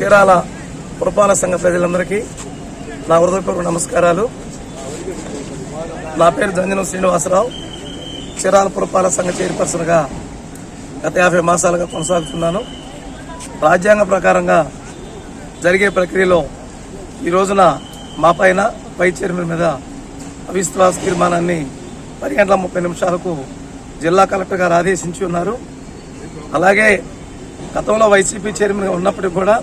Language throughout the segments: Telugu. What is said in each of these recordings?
చీరాల పురపాలక సంఘ ప్రజలందరికీ నా హృదయపూర్వక నమస్కారాలు. నా పేరు జంజనం శ్రీనివాసరావు. చీరాల పురపాలక సంఘ చైర్పర్సన్గా గత యాభై మాసాలుగా కొనసాగుతున్నాను. రాజ్యాంగ ప్రకారంగా జరిగే ప్రక్రియలో ఈ రోజున మా పైన పై చైర్మన్ మీద అవిశ్వాస తీర్మానాన్ని పది గంటల ముప్పై నిమిషాలకు జిల్లా కలెక్టర్ గారు ఆదేశించి ఉన్నారు. అలాగే గతంలో వైసీపీ చైర్మన్గా ఉన్నప్పటికి కూడా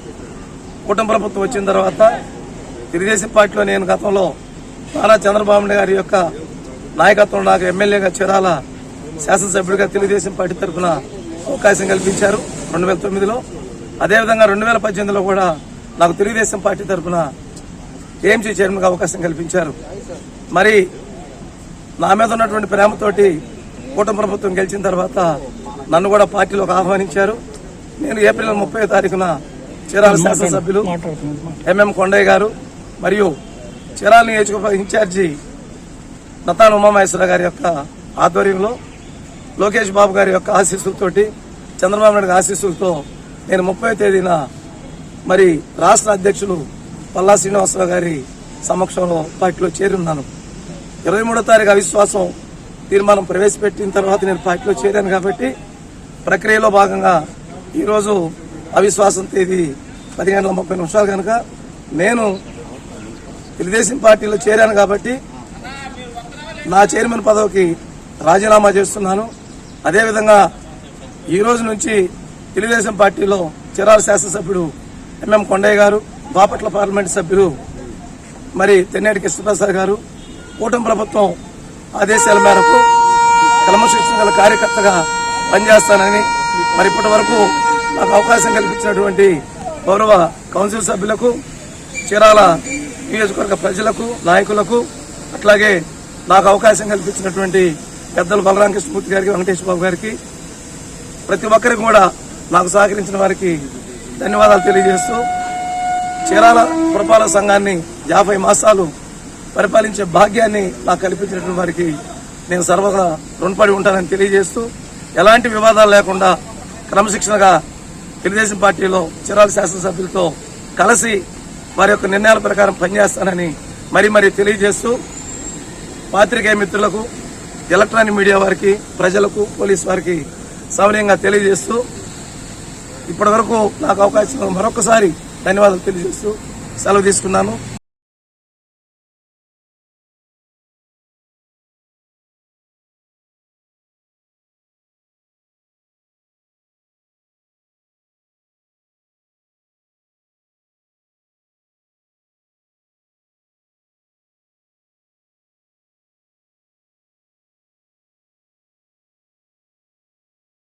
కూటమి ప్రభుత్వం వచ్చిన తర్వాత తెలుగుదేశం పార్టీలో నేను గతంలో నారా చంద్రబాబు నాయుడు గారి యొక్క నాయకత్వం నాకు ఎమ్మెల్యేగా చిరాల శాసనసభ్యుడిగా తెలుగుదేశం పార్టీ తరఫున అవకాశం కల్పించారు రెండు వేల తొమ్మిదిలో. అదేవిధంగా రెండు వేల పద్దెనిమిదిలో కూడా నాకు తెలుగుదేశం పార్టీ తరఫున ఏఎంసీ చైర్మన్గా అవకాశం కల్పించారు. మరి నా మీద ఉన్నటువంటి ప్రేమతోటి కూటమి ప్రభుత్వం గెలిచిన తర్వాత నన్ను కూడా పార్టీలోకి ఆహ్వానించారు. నేను ఏప్రిల్ ముప్పై తారీఖున చీరాల శాసనసభ్యులు ఎంఎం కొండయ్య గారు మరియు చీరాల నియోజకవర్గ ఇన్ఛార్జి నతాన్ ఉమామహేశ్వర గారి యొక్క ఆధ్వర్యంలో లోకేష్ బాబు గారి యొక్క ఆశీస్సులతోటి చంద్రబాబు నాయుడు గారి ఆశీస్సులతో నేను ముప్పై తేదీన మరి రాష్ట్ర అధ్యక్షులు పల్లా శ్రీనివాసరావు గారి సమక్షంలో పార్టీలో చేరున్నాను. ఇరవై మూడో తారీఖు అవిశ్వాసం తీర్మానం ప్రవేశపెట్టిన తర్వాత నేను పార్టీలో చేరాను కాబట్టి ప్రక్రియలో భాగంగా ఈరోజు అవిశ్వాసం తేదీ పది గంటల ముప్పై నిమిషాలు కనుక నేను తెలుగుదేశం పార్టీలో చేరాను కాబట్టి నా చైర్మన్ పదవికి రాజీనామా చేస్తున్నాను. అదేవిధంగా ఈ రోజు నుంచి తెలుగుదేశం పార్టీలో చిరాల శాసనసభ్యుడు ఎంఎం కొండయ్య గారు బాపట్ల పార్లమెంట్ సభ్యులు మరి తెన్నేటి కృష్ణప్రసాద్ గారు కూటమి ప్రభుత్వం ఆదేశాల మేరకు క్రమశిక్షణ గల కార్యకర్తగా పనిచేస్తానని మరి ఇప్పటి వరకు నాకు అవకాశం కల్పించినటువంటి గౌరవ కౌన్సిల్ సభ్యులకు చీరాల నియోజకవర్గ ప్రజలకు నాయకులకు అట్లాగే నాకు అవకాశం కల్పించినటువంటి పెద్దలు బలరాం కృష్ణమూర్తి గారికి వెంకటేష్ బాబు గారికి ప్రతి ఒక్కరికి కూడా నాకు సహకరించిన వారికి ధన్యవాదాలు తెలియజేస్తూ చీరాల పురపాలక సంఘాన్ని యాభై మాసాలు పరిపాలించే భాగ్యాన్ని నాకు కల్పించినటువంటి వారికి నేను సర్వదా రుణపడి ఉంటానని తెలియజేస్తూ ఎలాంటి వివాదాలు లేకుండా క్రమశిక్షణగా తెలుగుదేశం పార్టీలో చిరాల శాసనసభ్యులతో కలిసి వారి యొక్క నిర్ణయాల ప్రకారం పనిచేస్తానని మరీ మరీ తెలియజేస్తూ పాత్రికేయ మిత్రులకు ఎలక్ట్రానిక్ మీడియా వారికి ప్రజలకు పోలీస్ వారికి సౌనీయంగా తెలియజేస్తూ ఇప్పటి వరకు నాకు అవకాశం మరొకసారి ధన్యవాదాలు తెలియజేస్తూ సెలవు తీసుకున్నాను.